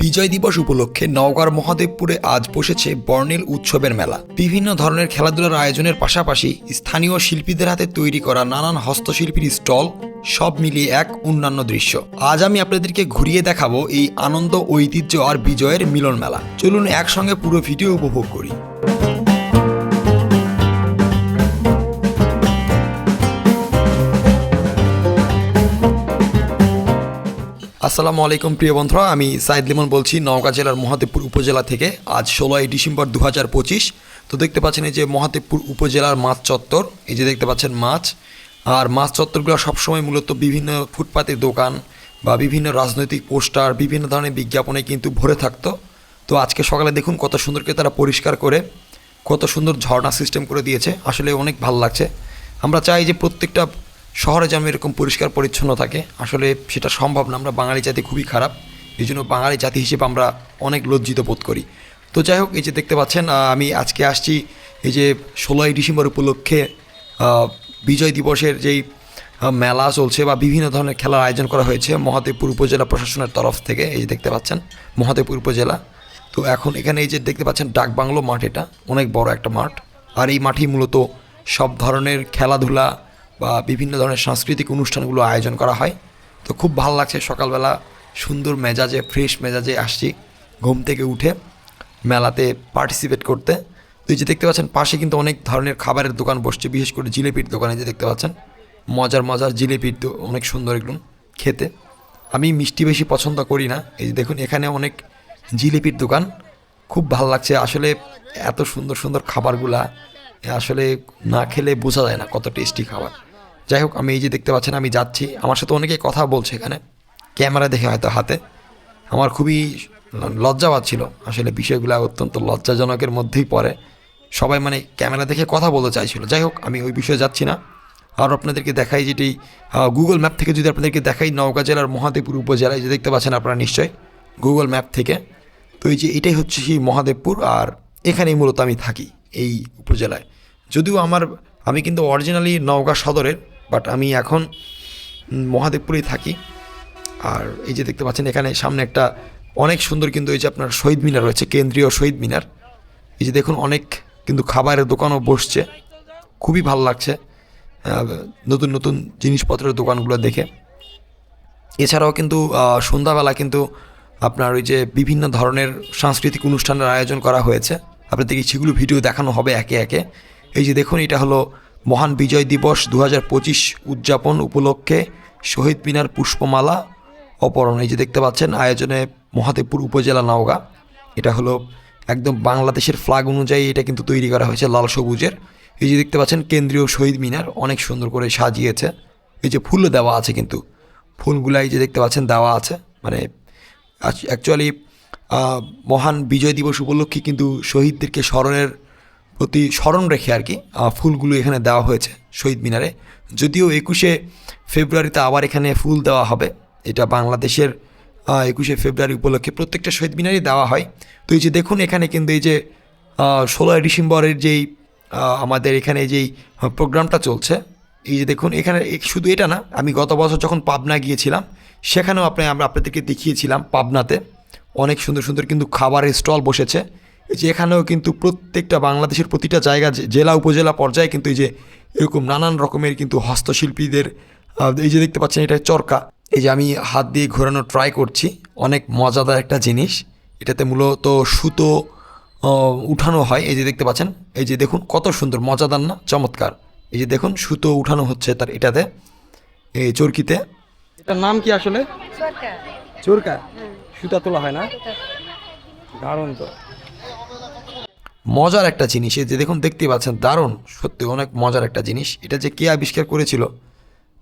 বিজয় দিবস উপলক্ষে নওগাঁর মহাদেবপুরে আজ বসেছে বর্ণিল উৎসবের মেলা। বিভিন্ন ধরনের খেলাধুলার আয়োজনের পাশাপাশি স্থানীয় শিল্পীদের হাতে তৈরি করা নানান হস্তশিল্পীর স্টল, সব মিলিয়ে এক অন্যান্য দৃশ্য। আজ আমি আপনাদেরকে ঘুরিয়ে দেখাবো এই আনন্দ, ঐতিহ্য আর বিজয়ের মিলন মেলা চলুন একসঙ্গে পুরো ভিডিও উপভোগ করি। আসসালামু আলাইকুম প্রিয় বন্ধুরা, আমি সাইদ লিমন বলছি, নওগাঁ জেলার মহাদেবপুর উপজেলা থেকে। আজ ষোলোই ডিসেম্বর দু হাজার পঁচিশ। তো দেখতে পাচ্ছেন এই যে মহাদেবপুর উপজেলার মাছ চত্বর, এই যে দেখতে পাচ্ছেন মাছ। আর মাছ চত্বরগুলো সবসময় মূলত বিভিন্ন ফুটপাতের দোকান বা বিভিন্ন রাজনৈতিক পোস্টার, বিভিন্ন ধরনের বিজ্ঞাপনে কিন্তু ভরে থাকতো। তো আজকে সকালে দেখুন কত সুন্দরকে তারা পরিষ্কার করে, কত সুন্দর ঝর্ণা সিস্টেম করে দিয়েছে। আসলে অনেক ভালো লাগছে। আমরা চাই যে প্রত্যেকটা শহরে যেন এরকম পরিষ্কার পরিচ্ছন্ন থাকে, আসলে সেটা সম্ভব না। আমরা বাঙালি জাতি খুবই খারাপ, এই জন্য বাঙালি জাতি হিসেবে আমরা অনেক লজ্জিত বোধ করি। তো যাই হোক, এই যে দেখতে পাচ্ছেন আমি আজকে আসছি এই যে ষোলোই ডিসেম্বর উপলক্ষে বিজয় দিবসের যেই মেলা চলছে বা বিভিন্ন ধরনের খেলার আয়োজন করা হয়েছে মহাদেবপুর উপজেলা প্রশাসনের তরফ থেকে, এই যে দেখতে পাচ্ছেন, মহাদেবপুর উপজেলা। তো এখন এখানে এই যে দেখতে পাচ্ছেন ডাকবাংলো মাঠ এটা, অনেক বড় একটা মাঠ। আর এই মাঠেই মূলত সব ধরনের খেলাধুলা বা বিভিন্ন ধরনের সাংস্কৃতিক অনুষ্ঠানগুলো আয়োজন করা হয়। তো খুব ভালো লাগছে সকালবেলা সুন্দর মেজাজে, ফ্রেশ মেজাজে আসছি, ঘুম থেকে উঠে মেলাতে পার্টিসিপেট করতে। তো এই যে দেখতে পাচ্ছেন, পাশে কিন্তু অনেক ধরনের খাবারের দোকান বসছে, বিশেষ করে জিলেপির দোকানে যে দেখতে পাচ্ছেন। মজার মজার জিলেপির তো অনেক সুন্দর এগুলো খেতে। আমি মিষ্টি বেশি পছন্দ করি না। এই যে দেখুন, এখানে অনেক জিলিপির দোকান। খুব ভালো লাগছে, আসলে এত সুন্দর সুন্দর খাবারগুলা, আসলে না খেলে বোঝা যায় না কত টেস্টি খাবার। যাই হোক, আমি এই যে দেখতে পাচ্ছেন, আমি যাচ্ছি। আমার সাথে অনেকে কথা বলছে এখানে। ক্যামেরা দেখে হয়তো হাতে। আমার খুবই লজ্জা পাচ্ছিল। আসলে বিষয়গুলো অত্যন্ত লজ্জাজনকের মধ্যেই পড়ে। সবাই মানে ক্যামেরা দেখে কথা বলতে চাইছিল। যাই হোক, আমি ওই বিষয়ে যাচ্ছি না। আর আপনাদেরকে দেখাই যেটি গুগল ম্যাপ থেকে যদি আপনাদেরকে দেখাই, নওগাঁ জেলার মহাদেবপুর উপজেলায়, যে দেখতে পাচ্ছেন আপনারা নিশ্চয়ই গুগল ম্যাপ থেকে। তো এই যে এটাই হচ্ছে সেই মহাদেবপুর, আর এখানেই মূলত আমি থাকি, এই উপজেলায়। যদিও আমার, আমি কিন্তু অরিজিনালি নওগাঁ সদরের বাট আমি এখন মহাদেবপুরেই থাকি। আর এই যে দেখতে পাচ্ছেন, এখানে সামনে একটা অনেক সুন্দর কিন্তু এই যে আপনার শহীদ মিনার রয়েছে, কেন্দ্রীয় শহীদ মিনার। এই যে দেখুন, অনেক কিন্তু খাবারের দোকানও বসছে। খুবই ভালো লাগছে। নতুন নতুন জিনিসপত্রের দোকানগুলো দেখে। এছাড়াও কিন্তু সন্ধ্যাবেলা কিন্তু আপনার ওই যে বিভিন্ন ধরনের সাংস্কৃতিক অনুষ্ঠানের আয়োজন করা হয়েছে। আপনাদেরকে সেগুলো ভিডিও দেখানো হবে একে একে। এই যে দেখুন, এটা হলো মহান বিজয় দিবস দু হাজার পঁচিশ উদযাপন উপলক্ষে শহীদ মিনার পুষ্পমালা অপহরণ। এই যে দেখতে পাচ্ছেন, আয়োজনে মহাদেবপুর উপজেলা নওগাঁ। এটা হলো একদম বাংলাদেশের ফ্ল্যাগ অনুযায়ী এটা কিন্তু তৈরি করা হয়েছে লাল সবুজের। এই যে দেখতে পাচ্ছেন, কেন্দ্রীয় শহীদ মিনার অনেক সুন্দর করে সাজিয়েছে। এই যে ফুলও দেওয়া আছে কিন্তু ফুলগুলাই যে দেখতে পাচ্ছেন, দেওয়া আছে। মানে অ্যাকচুয়ালি মহান বিজয় দিবস উপলক্ষে কিন্তু শহীদদেরকে স্মরণের প্রতি স্মরণ রেখে আর কি ফুলগুলো এখানে দেওয়া হয়েছে শহীদ মিনারে। যদিও একুশে ফেব্রুয়ারিতে আবার এখানে ফুল দেওয়া হবে, এটা বাংলাদেশের একুশে ফেব্রুয়ারি উপলক্ষে প্রত্যেকটা শহীদ মিনারই দেওয়া হয়। তো এই যে দেখুন এখানে কিন্তু এই যে ষোলোই ডিসেম্বরের যেই আমাদের এখানে যেই প্রোগ্রামটা চলছে, এই যে দেখুন এখানে শুধু এটা না, আমি গত বছর যখন পাবনা গিয়েছিলাম, সেখানেও আপনি আমরা আপনাদেরকে দেখিয়েছিলাম পাবনাতে। অনেক সুন্দর সুন্দর কিন্তু খাবারের স্টল বসেছে এই যে এখানেও কিন্তু প্রত্যেকটা বাংলাদেশের প্রতিটা জায়গা জেলা উপজেলা পর্যায়ে কিন্তু এই যে এরকম নানান রকমের কিন্তু হস্তশিল্পীদের এই যে দেখতে পাচ্ছেন এটা চরকা। এই যে আমি হাত দিয়ে ঘোরানো ট্রাই করছি অনেক মজাদার একটা জিনিস। এটাতে মূলত সুতো উঠানো হয়। এই যে দেখতে পাচ্ছেন এই যে দেখুন কত সুন্দর মজাদার না চমৎকার। এই যে দেখুন সুতো উঠানো হচ্ছে তার এটাতে এই চরকিতে। এটার নাম কি আসলে? চরকা। চোরকা। সুতা তোলা হয় না? দারুণ তো। মজার একটা জিনিস, এই যে দেখুন দেখতে পাচ্ছেন, দারুণ, সত্যি অনেক মজার একটা জিনিস। এটা যে কে আবিষ্কার করেছিল,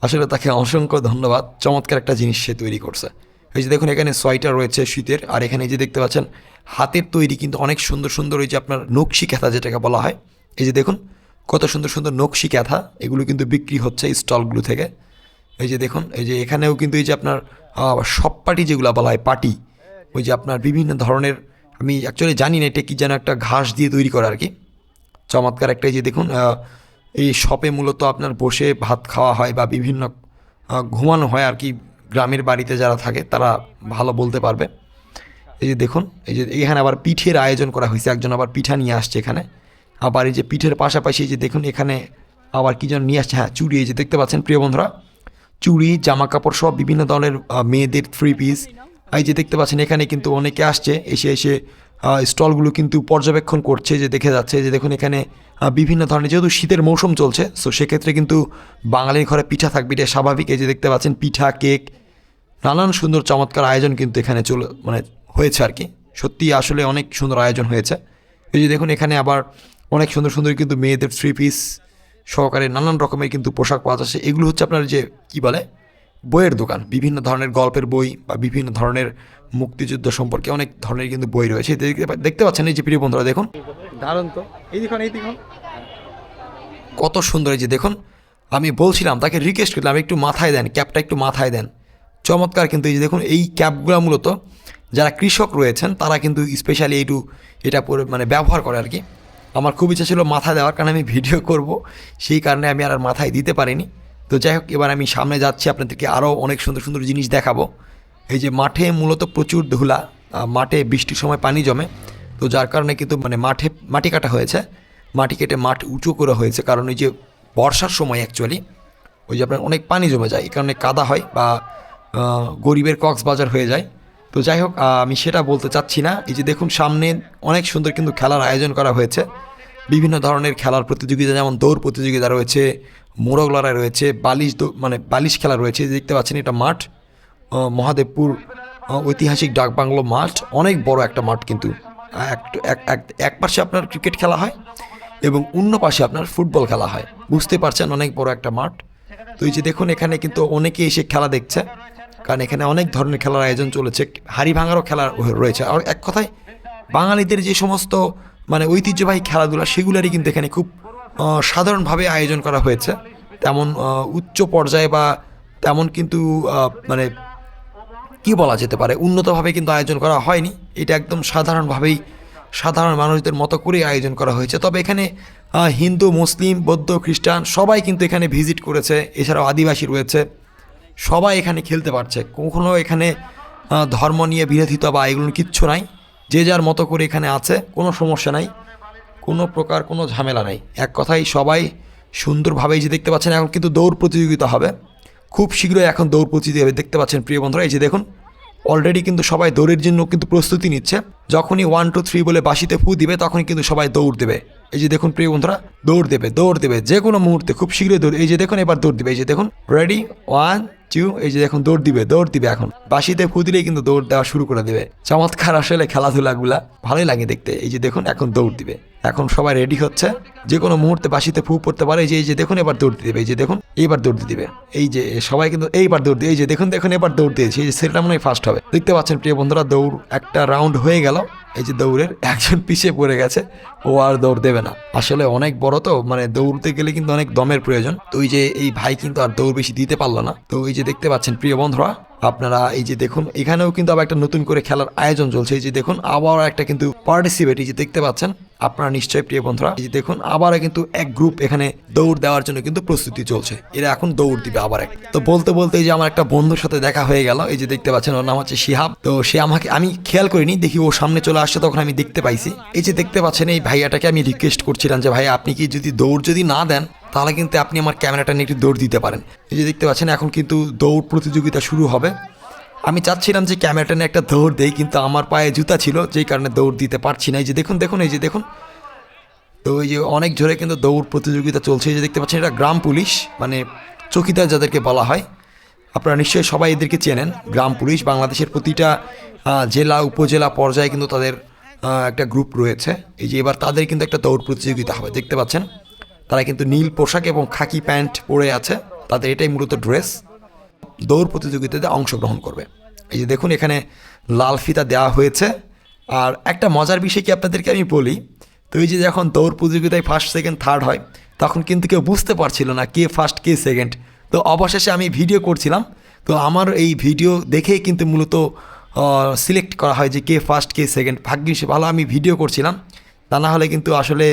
আসলে তাকে অসংখ্য ধন্যবাদ, চমৎকার একটা জিনিস সে তৈরি করছে। এই যে দেখুন, এখানে সোয়েটার রয়েছে শীতের, আর এখানে যে দেখতে পাচ্ছেন, হাতের তৈরি কিন্তু অনেক সুন্দর সুন্দর ওই যে আপনার নকশি ক্যাথা যেটাকে বলা হয়। এই যে দেখুন, কত সুন্দর সুন্দর নকশি ক্যাথা, এগুলো কিন্তু বিক্রি হচ্ছে স্টলগুলো থেকে। এই যে দেখুন, এই যে এখানেও কিন্তু এই যে আপনার সব পাটি যেগুলো বলা হয়, পাটি, ওই যে আপনার বিভিন্ন ধরনের আমি অ্যাকচুয়ালি জানি না এটা কি যেন একটা ঘাস দিয়ে তৈরি করা আর কি। চমৎকার একটা যে দেখুন এই শপে মূলত আপনার বসে ভাত খাওয়া হয় বা বিভিন্ন ঘুমানো হয় আর কি গ্রামের বাড়িতে যারা থাকে, তারা ভালো বলতে পারবে। এই যে দেখুন, এই যে এখানে আবার পিঠের আয়োজন করা হয়েছে, একজন আবার পিঠা নিয়ে আসছে এখানে। আবার এই যে পিঠের পাশাপাশি এই যে দেখুন, এখানে আবার কী যেন নিয়ে আসছে হ্যাঁ চুড়ি, এই যে দেখতে পাচ্ছেন প্রিয় বন্ধুরা। চুড়ি জামা কাপড় সব বিভিন্ন ধরনের মেয়েদের থ্রি পিস এই যে দেখতে পাচ্ছেন, এখানে কিন্তু অনেকে আসছে, এসে এসে স্টলগুলো কিন্তু পর্যবেক্ষণ করছে, যে দেখে যাচ্ছে, যে দেখুন এখানে বিভিন্ন ধরনের, যেহেতু শীতের মৌসুম চলছে, সো সেক্ষেত্রে কিন্তু বাঙালির ঘরে পিঠা থাকবে, এটা স্বাভাবিক। এই যে দেখতে পাচ্ছেন, পিঠা, কেক, নানান সুন্দর চমৎকার আয়োজন কিন্তু এখানে চলে মানে হয়েছে আর কি। সত্যি আসলে অনেক সুন্দর আয়োজন হয়েছে। এই যে দেখুন, এখানে আবার অনেক সুন্দর সুন্দর কিন্তু মেয়েদের থ্রি পিস সহকারে নানান রকমের কিন্তু পোশাক পাওয়া যাচ্ছে। এগুলো হচ্ছে আপনার যে, কি বলে? বইয়ের দোকান। বিভিন্ন ধরনের গল্পের বই বা বিভিন্ন ধরনের মুক্তিযুদ্ধ সম্পর্কে অনেক ধরনের কিন্তু বই রয়েছে। দেখতে পাচ্ছেন এই যে প্রিয় বন্ধুরা দেখুন। দারুণ তো। এই দেখুন এই দেখুন। কত সুন্দর এই যে দেখুন। আমি বলছিলাম তাকে রিকোয়েস্ট করলাম একটু মাথায় দেন ক্যাপটা একটু মাথায় দেন। চমৎকার কিন্তু এই যে দেখুন এই ক্যাপগুলো মূলত যারা কৃষক রয়েছেন তারা কিন্তু স্পেশালি এইটু এটা পরে মানে ব্যবহার করে আর কি। আমার খুব ইচ্ছা ছিল মাথায় দেওয়ার কারণে আমি ভিডিও করব। সেই কারণে আমি আর আর মাথায় দিতে পারিনি। তো যাই হোক, এবার আমি সামনে যাচ্ছি, আপনাদেরকে আরও অনেক সুন্দর সুন্দর জিনিস দেখাবো। এই যে মাঠে মূলত প্রচুর ধুলা মাঠে বৃষ্টির সময় পানি জমে। তো যার কারণে কিন্তু মানে মাঠে মাটি কাটা হয়েছে। মাটি কেটে মাঠ উঁচু করা হয়েছে, কারণ ওই যে বর্ষার সময় অ্যাকচুয়ালি ওই যে আপনার অনেক পানি জমে যায়, এই কারণে কাদা হয় বা গরিবের কক্সবাজার হয়ে যায়। তো যাই হোক আমি সেটা বলতে চাচ্ছি না। এই যে দেখুন, সামনে অনেক সুন্দর কিন্তু খেলার আয়োজন করা হয়েছে। বিভিন্ন ধরনের খেলার প্রতিযোগিতা, যেমন দৌড় প্রতিযোগিতা রয়েছে মোরগ লড়াই রয়েছে, বালিশ মানে বালিশ খেলা রয়েছে দেখতে পাচ্ছেন এটা মাঠ। মহাদেবপুর ঐতিহাসিক ডাকবাংলো মাঠ, অনেক বড় একটা মাঠ কিন্তু। এক- পাশে আপনার ক্রিকেট খেলা হয় এবং অন্য পাশে আপনার ফুটবল খেলা হয়। বুঝতে পারছেন অনেক বড় একটা মাঠ। তো এই যে দেখুন, এখানে কিন্তু অনেকে এসে খেলা দেখছে, কারণ এখানে অনেক ধরনের খেলার আয়োজন চলেছে। হাড়ি ভাঙারও খেলা রয়েছে। আর এক কথায়, বাঙালিদের যে সমস্ত মানে ঐতিহ্যবাহী খেলাধুলা, সেগুলোরই কিন্তু এখানে খুব সাধারণভাবে আয়োজন করা হয়েছে। তেমন উচ্চ পর্যায়ে বা তেমন কিন্তু মানে কি বলা যেতে পারে, উন্নতভাবে কিন্তু আয়োজন করা হয়নি। এটা একদম সাধারণভাবেই, সাধারণ মানুষদের মতো করেই আয়োজন করা হয়েছে। তবে এখানে হিন্দু, মুসলিম, বৌদ্ধ, খ্রিস্টান সবাই কিন্তু এখানে ভিজিট করেছে। এছাড়াও আদিবাসী রয়েছে। সবাই এখানে খেলতে পারছে। কখনো এখানে ধর্ম নিয়ে বিরোধিতা বা এগুলো কিচ্ছু নাই। যে যার মতো করে এখানে আছে, কোনো সমস্যা নাই। কোনো প্রকার কোনো ঝামেলা নেই। এক কথাই সবাই সুন্দরভাবেই যে দেখতে পাচ্ছেন, এখন কিন্তু দৌড় প্রতিযোগিতা হবে। খুব শীঘ্রই এখন দৌড় প্রতিযোগিতা দেখতে পাচ্ছেন প্রিয় বন্ধুরা, এই যে দেখুন অলরেডি কিন্তু সবাই দৌড়ের জন্য কিন্তু প্রস্তুতি নিচ্ছে। যখনই ওয়ান টু থ্রি বলে বাসিতে ফু দিবে, তখনই কিন্তু সবাই দৌড় দেবে। এই যে দেখুন প্রিয় বন্ধুরা, দৌড় দেবে দৌড় দেবে, যে কোনো মুহূর্তে খুব শীঘ্রই দৌড়, এই যে দেখুন, এবার দৌড় দিবে। এই যে দেখুন রেডি ওয়ান টু এই যে দেখুন, দৌড় দিবে দৌড় দিবে এখন। বাসিতে ফু দিলেই কিন্তু দৌড় দেওয়া শুরু করে দেবে। চমৎকার আসলে খেলাধুলাগুলা, ভালোই লাগে দেখতে। এই যে দেখুন, এখন দৌড় দিবে। এখন সবাই রেডি হচ্ছে। যে কোনো মুহূর্তে বাসিতে ফু পড়তে পারে। যে, এই যে, দেখুন এবার দৌড় দিবে। এই যে, দেখুন, এইবার দৌড় দিবে। এই যে, সবাই কিন্তু এইবার দৌড় দিয়ে, এই যে, দেখুন দেখুন, এবার দৌড় দিয়েছে। এই যে, সেটা মনে হয় ফার্স্ট হবে। দেখতে পাচ্ছেন প্রিয় বন্ধুরা, দৌড় একটা রাউন্ড হয়ে গেল। এই যে দৌড়ের, একজন পিছিয়ে পড়ে গেছে, ও আর দৌড় দেবে না। আসলে অনেক বড় তো মানে দৌড়তে গেলে কিন্তু অনেক দমের প্রয়োজন। তো এই যে এই ভাই কিন্তু আর দৌড় বেশি দিতে পারল না। তো এই যে দেখতে পাচ্ছেন, প্রিয় বন্ধুরা, আপনারা এই যে দেখুন, এখানেও কিন্তু আবার একটা নতুন করে খেলার আয়োজন চলছে। এই যে দেখুন আবার একটা কিন্তু পার্টিসিপেট এই যে দেখতে পাচ্ছেন, আপনারা নিশ্চয়ই প্রিয় বন্ধুরা, এই যে দেখুন, আবারও কিন্তু এক গ্রুপ এখানে দৌড় দেওয়ার জন্য কিন্তু প্রস্তুতি চলছে। এরা এখন দৌড় দিবে আবার এক। তো বলতে বলতে এই যে আমার একটা বন্ধুর সাথে দেখা হয়ে গেল, এই যে দেখতে পাচ্ছেন, ওর নাম হচ্ছে শিহাব। তো সে আমাকে, আমি খেয়াল করিনি, দেখি ও সামনে চলে আসছে তখন আমি দেখতে পাইছি। এই যে দেখতে পাচ্ছেন, এই ভাইয়াটাকে আমি রিকোয়েস্ট করছিলাম যে ভাই আপনি কি যদি দৌড় যদি না দেন, তাহলে কিন্তু আপনি আমার ক্যামেরাটা নিয়ে একটু দৌড় দিতে পারেন। এই যে দেখতে পাচ্ছেন, এখন কিন্তু দৌড় প্রতিযোগিতা শুরু হবে। আমি চাচ্ছিলাম যে, ক্যামেরাটা নিয়ে একটা দৌড় দেই, কিন্তু আমার পায়ে জুতা ছিল, যেই কারণে দৌড় দিতে পারছি না। এই যে দেখুন দেখুন, এই যে দেখুন। তো এই যে অনেক জোরে কিন্তু দৌড় প্রতিযোগিতা চলছে। এই যে দেখতে পাচ্ছেন, এটা গ্রাম পুলিশ মানে চৌকিদার যাদেরকে বলা হয়। আপনারা নিশ্চয়ই সবাই এদেরকে চেনেন। গ্রাম পুলিশ বাংলাদেশের প্রতিটা জেলা, উপজেলা পর্যায়ে কিন্তু তাদের একটা গ্রুপ রয়েছে। এই যে এবার তাদের কিন্তু একটা দৌড় প্রতিযোগিতা হবে, দেখতে পাচ্ছেন? তারা কিন্তু নীল পোশাক এবং খাকি প্যান্ট পরে আছে। তাদের এটাই মূলত ড্রেস। দৌড় প্রতিযোগিতাতে অংশগ্রহণ করবে। এই যে দেখুন, এখানে লাল ফিতা দেওয়া হয়েছে। আর একটা মজার বিষয় কি আপনাদেরকে আমি বলি? তো এই যে যখন দৌড় প্রতিযোগিতায় ফার্স্ট সেকেন্ড থার্ড হয়, তখন কিন্তু কেউ বুঝতে পারছিল না কে ফার্স্ট কে সেকেন্ড তো অবশেষে আমি ভিডিও করছিলাম। তো আমার এই ভিডিও দেখেই কিন্তু মূলত সিলেক্ট করা হয় যে কে ফার্স্ট কে সেকেন্ড ভাগ্যিস ভালো আমি ভিডিও করছিলাম। তা না হলে কিন্তু আসলে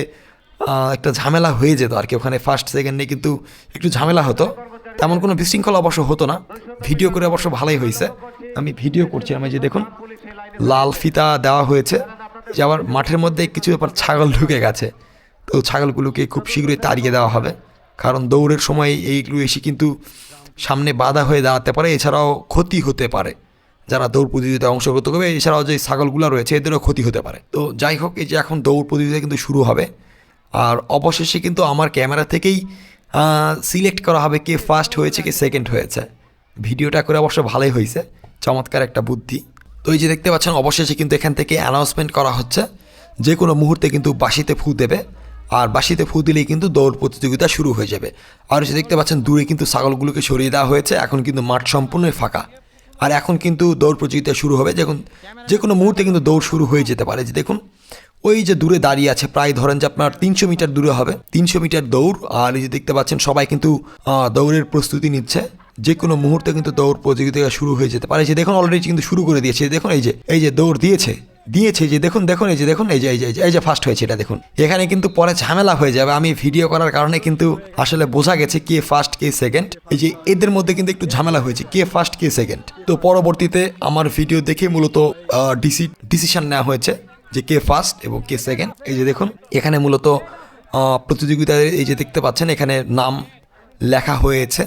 একটা ঝামেলা হয়ে যেত আর কি। ওখানে ফার্স্ট সেকেন্ডে কিন্তু একটু ঝামেলা হতো। তেমন কোনো বিশৃঙ্খলা অবশ্য হতো না। ভিডিও করে অবশ্য ভালোই হয়েছে। আমি ভিডিও করছি। আমি যে দেখুন, লাল ফিতা দেওয়া হয়েছে যে আবার মাঠের মধ্যে কিছু ব্যাপার ছাগল ঢুকে গেছে। তো ছাগলগুলোকে খুব শীঘ্রই তাড়িয়ে দেওয়া হবে। কারণ দৌড়ের সময় এইগুলো এসে কিন্তু সামনে বাধা হয়ে দাঁড়াতে পারে, এছাড়াও ক্ষতি হতে পারে। যারা দৌড় প্রতিযোগিতায় অংশগ্রহণ করবে, এছাড়াও যে ছাগলগুলো রয়েছে, এদেরও ক্ষতি হতে পারে। তো যাই হোক, এই যে এখন দৌড় প্রতিযোগিতা কিন্তু শুরু হবে। আর অবশেষে কিন্তু আমার ক্যামেরা থেকেই সিলেক্ট করা হবে কে ফার্স্ট হয়েছে, কে সেকেন্ড হয়েছে। ভিডিওটা করে অবশ্য ভালোই হয়েছে, চমৎকার একটা বুদ্ধি। তো এই যে দেখতে পাচ্ছেন, অবশেষে কিন্তু এখান থেকে অ্যানাউন্সমেন্ট করা হচ্ছে। যে কোনো মুহূর্তে কিন্তু বাঁশিতে ফু দেবে। আর বাঁশিতে ফু দিলেই কিন্তু দৌড় প্রতিযোগিতা শুরু হয়ে যাবে। আর যে দেখতে পাচ্ছেন, দূরে কিন্তু ছাগলগুলোকে সরিয়ে দেওয়া হয়েছে, এখন কিন্তু মাঠ সম্পূর্ণই ফাঁকা। আর এখন কিন্তু দৌড় প্রতিযোগিতা শুরু হবে, যখন যে কোনো মুহূর্তে কিন্তু দৌড় শুরু হয়ে যেতে পারে। যে দেখুন, ওই যে দূরে দাঁড়িয়ে আছে, প্রায় ধরেন যে আপনার তিনশো মিটার দূরে হবে, তিনশো মিটার দৌড়। আর এই যে দেখতে পাচ্ছেন, সবাই কিন্তু দৌড়ের প্রস্তুতি নিচ্ছে। যে কোনো মুহূর্তে কিন্তু দৌড় প্রতিযোগিতা শুরু হয়ে যেতে পারে। যে দেখুন অলরেডি কিন্তু শুরু করে দিয়েছে। দেখুন, এই যে এই যে দৌড় দিয়েছে। দিয়েছে যে দেখুন দেখুন, এই যে, দেখুন, এই যে এই যে, এই যে- ফার্স্ট হয়েছে, এটা দেখুন। এখানে কিন্তু পরে ঝামেলা হয়ে যাবে। আমি ভিডিও করার কারণে কিন্তু আসলে বোঝা গেছে কে ফার্স্ট কে সেকেন্ড এই যে এদের মধ্যে কিন্তু একটু ঝামেলা হয়েছে, কে ফার্স্ট কে সেকেন্ড তো পরবর্তীতে আমার ভিডিও দেখে মূলত ডিসি ডিসিশন নেওয়া হয়েছে যে কে ফার্স্ট এবং কে সেকেন্ড এই যে দেখুন, এখানে মূলত প্রতিযোগিতায় এই যে দেখতে পাচ্ছেন, এখানে নাম লেখা হয়েছে।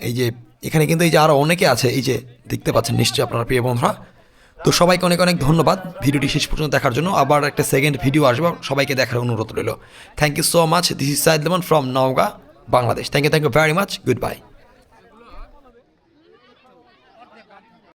এই যে, এখানে কিন্তু এই যে আরও অনেকে আছে, এই যে দেখতে পাচ্ছেন নিশ্চয়ই আপনারা প্রিয় বন্ধুরা। তো সবাইকে অনেক অনেক ধন্যবাদ ভিডিওটি শেষ পর্যন্ত দেখার জন্য। আবার একটা সেকেন্ড ভিডিও আসবে, সবাইকে দেখার অনুরোধ রইল। Thank you so much this is Saeed Lemon from Naogaon Bangladesh thank you thank you very much good bye